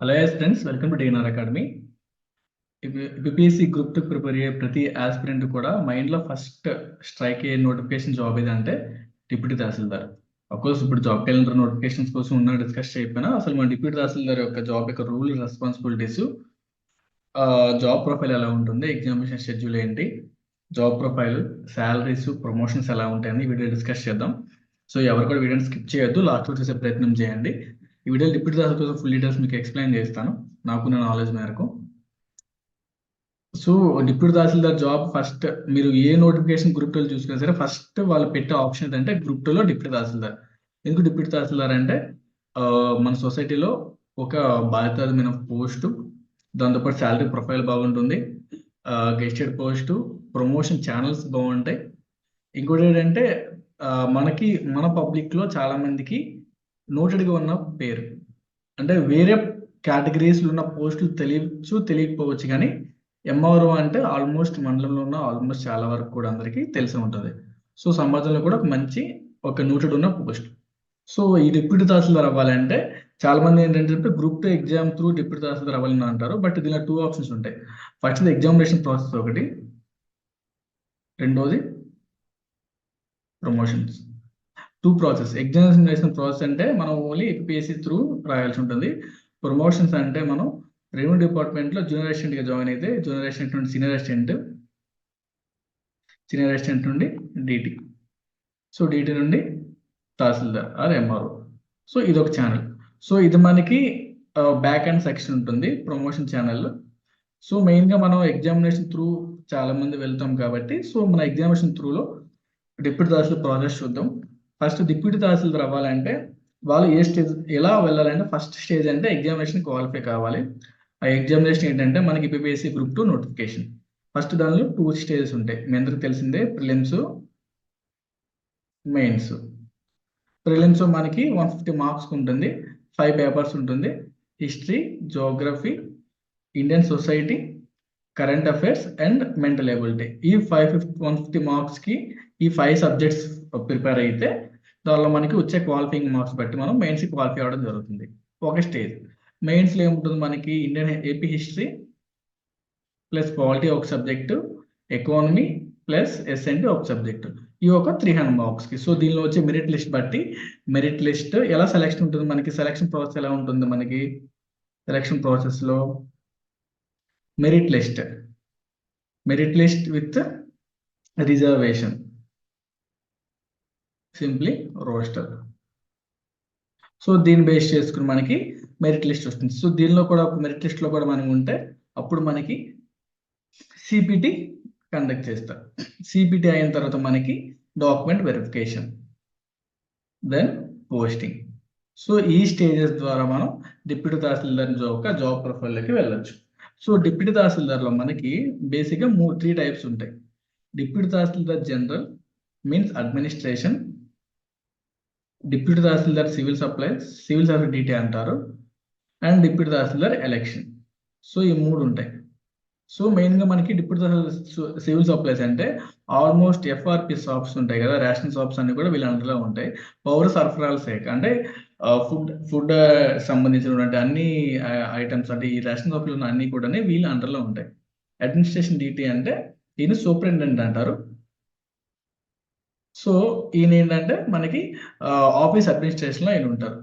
Hello yes friends welcome to DNR academy BPSC group two prepare అయ్యే ప్రతి aspirant కూడా మైండ్లో ఫస్ట్ స్ట్రైక్ అయ్యే నోటిఫికేషన్ జాబ్ ఏదంటే డిప్యూటీ తహసీల్దార్. కోర్స్ ఇప్పుడు జాబ్ క్యాలెండర్ నోటిఫికేషన్స్ కోసం ఉన్న డిస్కస్ చేయకపోయినా అసలు మన డిప్యూటీ తహసీల్దార్ యొక్క జాబ్ యొక్క రూల్ రెస్పాన్సిబిలిటీస్ జాబ్ ప్రొఫైల్ ఎలా ఉంటుంది ఎగ్జామినేషన్ షెడ్యూల్ ఏంటి జాబ్ ప్రొఫైల్ శాలరీస్ ప్రమోషన్స్ ఎలా ఉంటాయని వీడియో డిస్కస్ చేద్దాం. సో ఎవరు కూడా వీడియోని స్కిప్ చేయొద్దు. లాస్ట్ చూసే ప్రయత్నం చేయండి. ఈ వీడియో డిప్యూటీ తహసీల్ కోసం ఫుల్ డీటెయిల్స్ మీకు ఎక్స్ప్లెయిన్ చేస్తాను. నాకున్న నాలెడ్జ్ మేరకు. So deputy Tahsildar job first మీరు ఏ నోటిఫికేషన్ గ్రూప్ టూలో చూసుకున్నా సరే ఫస్ట్ వాళ్ళు పెట్టే ఆప్షన్ ఏంటంటే గ్రూప్ టూలో డిప్యూటీ తహసీల్దార్. ఎందుకు డిప్యూటీ తహసీల్దార్ అంటే మన సొసైటీలో ఒక బాధ్యతమైన పోస్టు దాంతోపాటు శాలరీ ప్రొఫైల్ బాగుంటుంది గెస్టెడ్ పోస్టు ప్రమోషన్ ఛానల్స్ బాగుంటాయి. ఇంకోటి ఏంటంటే మనకి మన పబ్లిక్లో చాలామందికి నోటెడ్గా ఉన్న పేరు. అంటే వేరే కేటగిరీస్లో ఉన్న పోస్టులు తెలియచ్చు తెలియకపోవచ్చు కానీ ఎంఆర్ఓ అంటే ఆల్మోస్ట్ మండలంలో ఉన్న ఆల్మోస్ట్ చాలా వరకు కూడా అందరికీ తెలిసి ఉంటుంది. సో సమాజంలో కూడా ఒక మంచి ఒక నోటెడ్ ఉన్న పోస్ట్. సో ఈ డిప్యూటీ తహసీల్దార్ అవ్వాలంటే చాలా మంది ఏంటంటే group two exam through deputy Tahsildar అవ్వాలని అంటారు బట్ దీనిలో టూ ఆప్షన్స్ ఉంటాయి. ఫస్ట్ ఎగ్జామినేషన్ ప్రాసెస్ ఒకటి. రెండోది promotions. Two process examination process అంటే మనం ఓన్లీ ఏపీఎస్సి త్రూ రాయాల్సి ఉంటుంది. ప్రమోషన్స్ అంటే మనం రెవెన్యూ డిపార్ట్మెంట్లో జూనియర్ అసిస్టెంట్గా జాయిన్ అయితే జూనియర్ అసిస్టెంట్ నుండి సీనియర్ అసిస్టెంట్ సీనియర్ అసిస్టెంట్ నుండి డిటి సో డిటి నుండి తహసీల్దార్ ఆర్ ఎంఆర్ఓ సో ఇది ఒక ఛానల్ సో ఇది మనకి బ్యాక్ అండ్ సెక్షన్ ఉంటుంది ప్రమోషన్ ఛానల్ సో మెయిన్గా మనం ఎగ్జామినేషన్ త్రూ చాలా మంది వెళ్తాం కాబట్టి సో మన ఎగ్జామినేషన్ త్రూలో డిప్యూటీ తహసీల్ ప్రాసెస్ చూద్దాం. ఫస్ట్ డిప్యూటీ తహసీల్దార్ అవ్వాలంటే వాళ్ళు ఏ స్టేజ్ ఎలా వెళ్ళాలంటే ఫస్ట్ స్టేజ్ అంటే ఎగ్జామినేషన్ క్వాలిఫై కావాలి. ఆ ఎగ్జామినేషన్ ఏంటంటే మనకి BPSC group two notification. First దానిలో టూ స్టేజెస్ ఉంటాయి. మీ అందరికి తెలిసిందే ప్రిలిమ్స్ మెయిన్స్. ప్రిలిమ్స్ మనకి వన్ ఫిఫ్టీ మార్క్స్ ఉంటుంది. ఫైవ్ పేపర్స్ ఉంటుంది. History geography Indian society current affairs and mental ability. ఈ ఫైవ్ ఫిఫ్టీ వన్ ఫిఫ్టీ మార్క్స్కి ఈ ఫైవ్ సబ్జెక్ట్స్ ప్రిపేర్ అయితే దానిలో మనకి వచ్చే క్వాలిఫైయింగ్ మార్క్స్ బట్టి మనం మెయిన్స్ క్వాలిఫై అవ్వడం జరుగుతుంది. ఒక స్టేజ్ మెయిన్స్లో ఏముంటుంది మనకి? Indian AP history plus polity ఒక సబ్జెక్టు ఎకానమీ ప్లస్ ఎస్ఎన్టీ ఒక సబ్జెక్టు ఈ ఒక త్రీ హండ్రెడ్ మార్క్స్కి. సో దీనిలో వచ్చే మెరిట్ లిస్ట్ బట్టి మెరిట్ లిస్ట్ ఎలా సెలెక్షన్ ఉంటుంది మనకి? సెలక్షన్ ప్రాసెస్ ఎలా ఉంటుంది మనకి? సెలక్షన్ ప్రాసెస్లో merit list merit list with reservation simply roster so దీన్ని బేస్ చేసుకుని మనకి మెరిట్ లిస్ట్ వస్తుంది. సో దీనిలో కూడా ఒక మెరిట్ లిస్ట్లో కూడా మనం ఉంటే అప్పుడు మనకి సిపిటి కండక్ట్ చేస్తారు. సిపిటి అయిన తర్వాత మనకి document verification then posting so ఈ స్టేజెస్ ద్వారా మనం డిప్యూటీ తహసీల్దార్ యొక్క జాబ్ ప్రొఫైల్లోకి వెళ్ళొచ్చు. సో డిప్యూటీ తహసీల్దార్లో మనకి బేసిక్గా మూ త్రీ టైప్స్ ఉంటాయి. Deputy Tahsildar general means administration deputy Tahsildar civil supplies civil service DT అంటారు and deputy Tahsildar election. So ఈ మూడు ఉంటాయి. సో మెయిన్గా మనకి డిప్యూటీ తహసీల్దార్ సివిల్ సప్లైస్ అంటే ఆల్మోస్ట్ ఎఫ్ఆర్పి షాప్స్ ఉంటాయి కదా రేషన్ షాప్స్ అన్ని కూడా వీళ్ళ అందులో ఉంటాయి. పౌర సరఫరాల శాఖ అంటే ఫుడ్ ఫుడ్ సంబంధించినటువంటి అన్ని ఐటమ్స్ అంటే ఈ రేషన్ షాప్లో ఉన్న అన్ని కూడా వీళ్ళ అండర్లో ఉంటాయి. అడ్మినిస్ట్రేషన్ డిటి అంటే దీన్ని సూపరింటెండెంట్ అంటారు. సో ఈయన ఏంటంటే మనకి ఆఫీస్ అడ్మినిస్ట్రేషన్లో ఆయన ఉంటారు.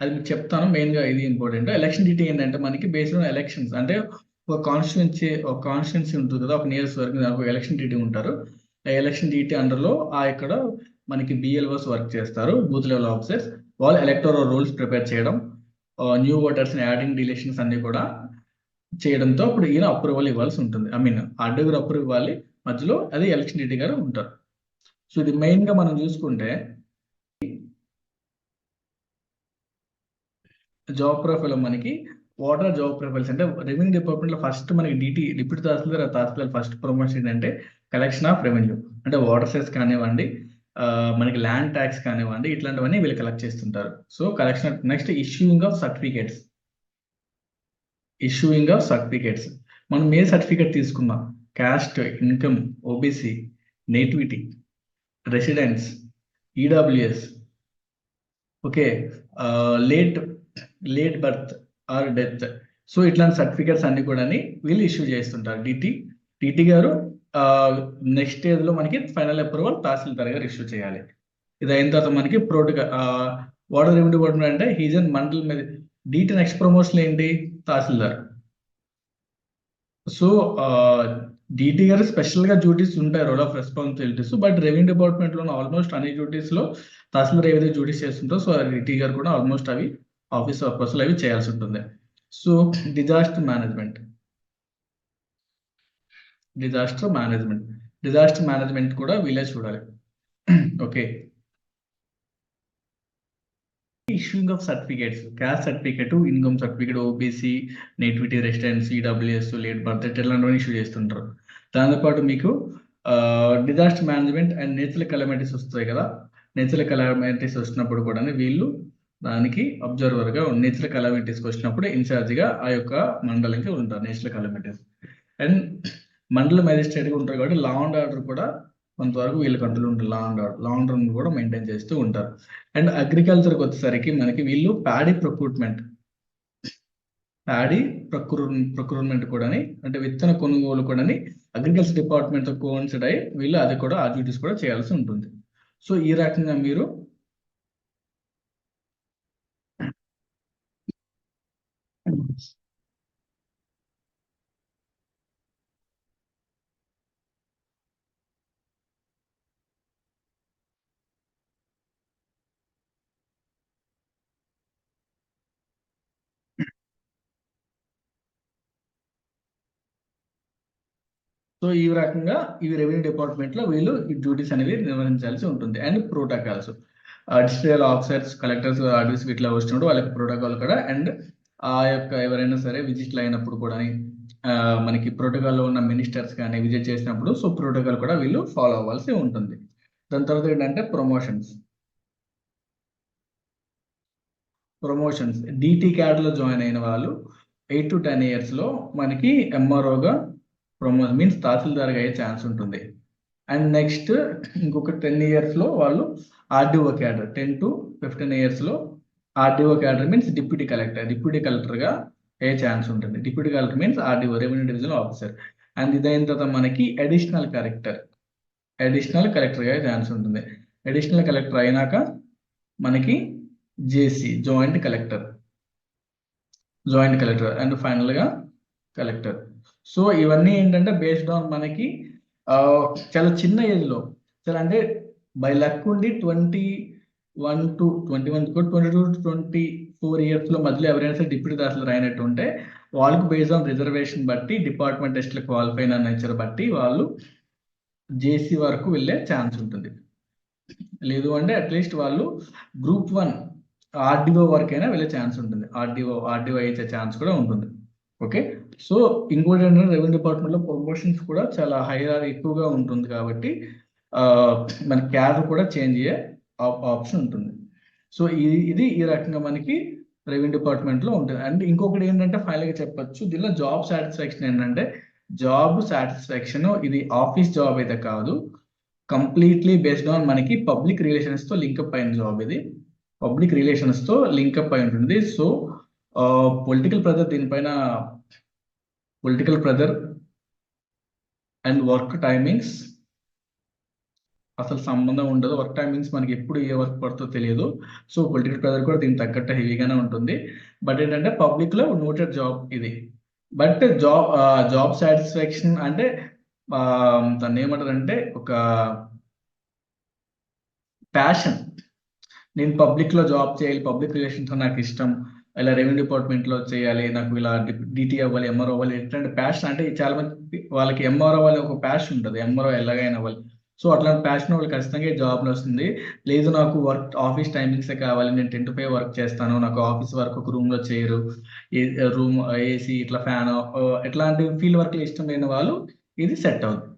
అది మీకు చెప్తాను మెయిన్గా ఇది ఇంపార్టెంట్. ఎలక్షన్ డ్యూటీ ఏంటంటే మనకి బేస్డ్ ఆన్ ఎలక్షన్స్. అంటే ఒక కాన్స్టిట్యున్సీ ఒక కాన్స్టిట్యున్సీ ఉంటుంది కదా ఒక నియర్స్ వరకు దానికి ఎలక్షన్ డ్యూటీ ఉంటారు. ఆ ఎలక్షన్ డ్యూటీ అండర్లో ఆ ఇక్కడ మనకి బిఎల్ఓస్ వర్క్ చేస్తారు బూత్ లెవెల్ ఆఫీసర్స్. వాళ్ళు ఎలక్టోరల్ రూల్స్ ప్రిపేర్ చేయడం న్యూ ఓటర్స్ని యాడింగ్ డిలేషన్స్ అన్ని కూడా చేయడంతో అప్పుడు ఈయన అప్రూవల్ ఇవ్వాల్సి ఉంటుంది. ఐ మీన్ అడ్డుగురు అప్రూవ్ ఇవ్వాలి. మధ్యలో అది ఎలక్షన్ డ్యూటీ గారు ఉంటారు. సో ఇది మెయిన్గా మనం చూసుకుంటే జాబ్ ప్రొఫైల్ మనకి వాటర్ జాబ్ ప్రొఫైల్స్ అంటే రెవెన్యూ డిపార్ట్మెంట్లో ఫస్ట్ మనకి DT deputy Tahsildar Tahsildar first promotion ఏంటంటే కలెక్షన్ ఆఫ్ రెవెన్యూ అంటే వాటర్ సెస్ కానివ్వండి మనకి ల్యాండ్ ట్యాక్స్ కానివ్వండి ఇట్లాంటివన్నీ వీళ్ళు కలెక్ట్ చేస్తుంటారు. So collection next issuing of certificates issuing of certificates మనం ఏ సర్టిఫికేట్ తీసుకున్నాం caste income OBC nativity residence EWS okay late late birth or death so ఇట్లాంటి సర్టిఫికేట్స్ అన్ని కూడా వీళ్ళు ఇష్యూ చేస్తుంటారు. డిటి డిటి గారు నెక్స్ట్ స్టేజ్లో మనకి ఫైనల్ అప్రూవల్ తహసీల్దార్ గారు ఇష్యూ చేయాలి. ఇది అయిన తర్వాత మనకి ప్రోటుగా వాటర్ రెవెన్యూ డిపార్ట్మెంట్ అంటే హీజ్ మండల్ మీద డిటి నెక్స్ట్ ప్రమోషన్ ఏంటి? తహసీల్దార్. సో డిటి uh, గారు స్పెషల్గా డ్యూటీస్ ఉంటాయి role of responsibilities but revenue డిపార్ట్మెంట్లో ఆల్మోస్ట్ అన్ని డ్యూటీస్లో తహసీల్దార్ ఏవైతే డ్యూటీస్ చేస్తుంటో సో డిటి గారు కూడా ఆల్మోస్ట్ అవి ఆఫీస్ పర్పస్ అవి చేయాల్సి ఉంటుంది. So disaster management disaster management disaster management కూడా వీళ్ళే చూడాలి. Okay issuing of certificates caste certificate income certificate OBC nativity residence EWS late birth ఇట్లాంటివన్నీ ఇష్యూ చేస్తుంటారు. దాంతోపాటు మీకు disaster management and natural calamities వస్తాయి కదా. నేచురల్ కలమిటీస్ వచ్చినప్పుడు కూడా వీళ్ళు దానికి అబ్జర్వర్గా నేచురల్ కలమిటీస్ వచ్చినప్పుడు ఇన్ఛార్జ్గా ఆ యొక్క మండలంకి ఉంటారు నేచురల్ కలమిటీస్ అండ్ మండల మేజిస్ట్రేట్గా ఉంటారు కాబట్టి లా అండ్ ఆర్డర్ కూడా కొంతవరకు వీళ్ళు కంట్రోల్ ఉంటారు లాంగ్ లాంగ్ రన్ కూడా మెయింటైన్ చేస్తూ ఉంటారు. అండ్ అగ్రికల్చర్కి వచ్చేసరికి మనకి వీళ్ళు ప్యాడీ ప్రొక్రూట్మెంట్ ప్యాడీ ప్రక్రూ ప్రొక్రూట్మెంట్ కూడా అంటే విత్తన కొనుగోలు కూడా అగ్రికల్చర్ డిపార్ట్మెంట్తో కోన్సిడ్ అయ్యి వీళ్ళు అది కూడా ఆ డ్యూటీస్ కూడా చేయాల్సి ఉంటుంది. సో ఈ రకంగా మీరు సో ఈ రకంగా ఈ రెవెన్యూ డిపార్ట్మెంట్లో వీళ్ళు ఈ డ్యూటీస్ అనేవి నిర్వహించాల్సి ఉంటుంది. And protocols district officers collectors office వీటిలో వచ్చినప్పుడు వాళ్ళకి ప్రోటోకాల్ కూడా అండ్ ఆ యొక్క ఎవరైనా సరే విజిట్లు అయినప్పుడు కూడా మనకి ప్రోటోకాల్లో ఉన్న మినిస్టర్స్ కానీ విజిట్ చేసినప్పుడు సో ప్రోటోకాల్ కూడా వీళ్ళు ఫాలో అవ్వాల్సి ఉంటుంది. దాని తర్వాత ఏంటంటే ప్రమోషన్స్ ప్రమోషన్స్ డిటి క్యాడ్లో జాయిన్ అయిన వాళ్ళు ఎయిట్ టు టెన్ ఇయర్స్లో మనకి ఎంఆర్ఓగా ప్రమోషన్ మీన్స్ తహసీల్దార్గా అయ్యే ఛాన్స్ ఉంటుంది. అండ్ నెక్స్ట్ ఇంకొక టెన్ ఇయర్స్లో వాళ్ళు RDO cadre ten to fifteen ఇయర్స్లో RDO cadre means deputy collector deputy కలెక్టర్గా అయ్యే ఛాన్స్ ఉంటుంది. Deputy collector means RDO revenue division officer and ఇదైన తర్వాత మనకి అడిషనల్ కలెక్టర్ అడిషనల్ కలెక్టర్గా ఛాన్స్ ఉంటుంది. అడిషనల్ కలెక్టర్ అయినాక మనకి JC joint collector joint collector and ఫైనల్గా కలెక్టర్ సో ఇవన్నీ ఏంటంటే బేస్డ్ ఆన్ మనకి చాలా చిన్న ఏజ్లో చాలా అంటే బై లక్ ఉండి twenty one to twenty one twenty two twenty four ఇయర్స్లో మధ్యలో ఎవరైనా సరే డిప్యూటీ దాసులు రాయినట్టు ఉంటే వాళ్ళకి బేస్డ్ ఆన్ రిజర్వేషన్ బట్టి డిపార్ట్మెంట్ టెస్ట్లు క్వాలిఫై అయిన నేచర్ బట్టి వాళ్ళు జేసీ వరకు వెళ్ళే ఛాన్స్ ఉంటుంది. లేదు అంటే అట్లీస్ట్ వాళ్ళు గ్రూప్ వన్ ఆర్డీఓ వరకైనా వెళ్ళే ఛాన్స్ ఉంటుంది. ఆర్డీఓ ఆర్డీఓ అయ్యే ఛాన్స్ కూడా ఉంటుంది. ఓకే? సో ఇంకోటి ఏంటంటే రెవెన్యూ డిపార్ట్మెంట్లో ప్రమోషన్స్ కూడా చాలా హై ఎక్కువగా ఉంటుంది కాబట్టి మన క్యాడర్ కూడా చేంజ్ అయ్యే ఆప్షన్ ఉంటుంది. సో ఇది ఇది ఈ రకంగా మనకి రెవెన్యూ డిపార్ట్మెంట్లో ఉంటుంది. అండ్ ఇంకొకటి ఏంటంటే ఫైనల్గా చెప్పచ్చు చెప్పొచ్చు దీనిలో జాబ్ సాటిస్ఫాక్షన్ ఏంటంటే జాబ్ సాటిస్ఫాక్షన్ ఇది ఆఫీస్ జాబ్ అయితే కాదు కంప్లీట్లీ బేస్డ్ ఆన్ మనకి పబ్లిక్ రిలేషన్స్తో లింకప్ అయిన జాబ్ ఇది. పబ్లిక్ రిలేషన్స్తో లింకప్ అయి ఉంటుంది. సో పొలిటికల్ ప్రెజర్ దీనిపైన political pressure and work timings అసలు సంబంధం ఉండదు. వర్క్ టైమింగ్స్ మనకి ఎప్పుడు ఏ వర్క్ పడుతుందో తెలియదు. సో పొలిటికల్ ప్రెజర్ కూడా దీనికి తగ్గట్టు హెవీగానే ఉంటుంది. బట్ ఏంటంటే పబ్లిక్లో నోటెడ్ జాబ్ ఇది. బట్ జాబ్ జాబ్ సాటిస్ఫాక్షన్ అంటే దాన్ని ఏమంటారంటే ఒక ప్యాషన్ నేను పబ్లిక్లో జాబ్ చేయాలి పబ్లిక్ రిలేషన్స్ నాకు ఇష్టం. ఇలా రెవెన్యూ డిపార్ట్మెంట్లో చేయాలి నాకు ఇలా డిటి అవ్వాలి ఎంఆర్ఓ అవ్వాలి ఎట్లాంటి ప్యాషన్ అంటే చాలా మంది వాళ్ళకి ఎంఆర్ఓ అవ్వాలి ఒక ప్యాషన్ ఉంటుంది ఎంఆర్ఓ ఎలాగైనా అవ్వాలి. సో అట్లాంటి ప్యాషన్ వాళ్ళు ఖచ్చితంగా జాబ్లో వస్తుంది. లేదు నాకు వర్క్ ఆఫీస్ టైమింగ్స్ కావాలి నేను టెన్ టు ఫైవ్ వర్క్ చేస్తాను నాకు ఆఫీస్ వర్క్ ఒక రూమ్లో చేయరు రూమ్ ఏసీ ఇట్లా ఫ్యాన్ ఇట్లాంటి ఫీల్డ్ వర్క్ ఇష్టం లేని వాళ్ళు ఇది సెట్ అవుతుంది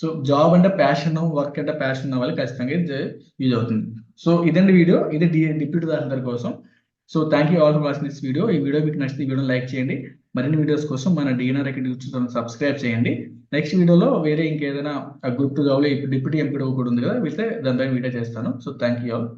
సో జాబ్ అంటే ప్యాషన్ వర్క్ అంటే ప్యాషన్ ఉన్న వాళ్ళు ఖచ్చితంగా ఇది యూజ్ అవుతుంది. సో ఇదండి వీడియో ఇది డిప్యూటీ దాని కోసం. So thank you all for watching this video ఈ వీడియో మీకు నచ్చితే వీడియో లైక్ చేయండి. మరిన్ని వీడియోస్ కోసం మన డిఎన్ఆర్ అకాడమీ ఛానల్ సబ్స్క్రైబ్ చేయండి. నెక్స్ట్ వీడియోలో వేరే ఇంకేదైనా గ్రూప్ టూ జాబ్లో ఇప్పుడు డిప్యూటీ ఎంపీడో కూడా ఉంది కదా వెళ్తే దాని వీడియో చేస్తాను. So thank you all